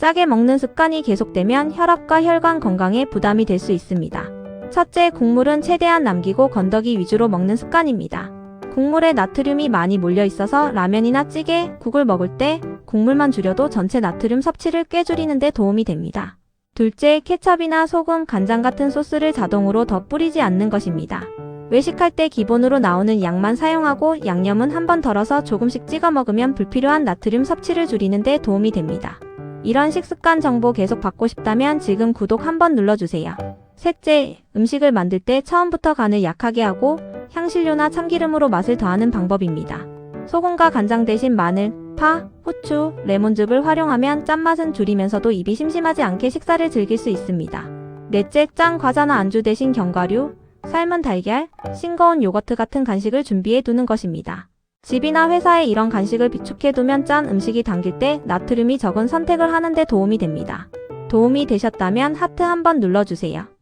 짜게 먹는 습관이 계속되면 혈압과 혈관 건강에 부담이 될 수 있습니다. 첫째, 국물은 최대한 남기고 건더기 위주로 먹는 습관입니다. 국물에 나트륨이 많이 몰려 있어서 라면이나 찌개, 국을 먹을 때 국물만 줄여도 전체 나트륨 섭취를 꽤 줄이는 데 도움이 됩니다. 둘째, 케첩이나 소금, 간장 같은 소스를 자동으로 더 뿌리지 않는 것입니다. 외식할 때 기본으로 나오는 양만 사용하고 양념은 한 번 덜어서 조금씩 찍어 먹으면 불필요한 나트륨 섭취를 줄이는 데 도움이 됩니다. 이런 식습관 정보 계속 받고 싶다면 지금 구독 한번 눌러주세요. 셋째, 음식을 만들 때 처음부터 간을 약하게 하고 향신료나 참기름으로 맛을 더하는 방법입니다. 소금과 간장 대신 마늘, 파, 후추, 레몬즙을 활용하면 짠맛은 줄이면서도 입이 심심하지 않게 식사를 즐길 수 있습니다. 넷째, 짠 과자나 안주 대신 견과류, 삶은 달걀, 싱거운 요거트 같은 간식을 준비해 두는 것입니다. 집이나 회사에 이런 간식을 비축해 두면 짠 음식이 당길 때 나트륨이 적은 선택을 하는 데 도움이 됩니다. 도움이 되셨다면 하트 한번 눌러주세요.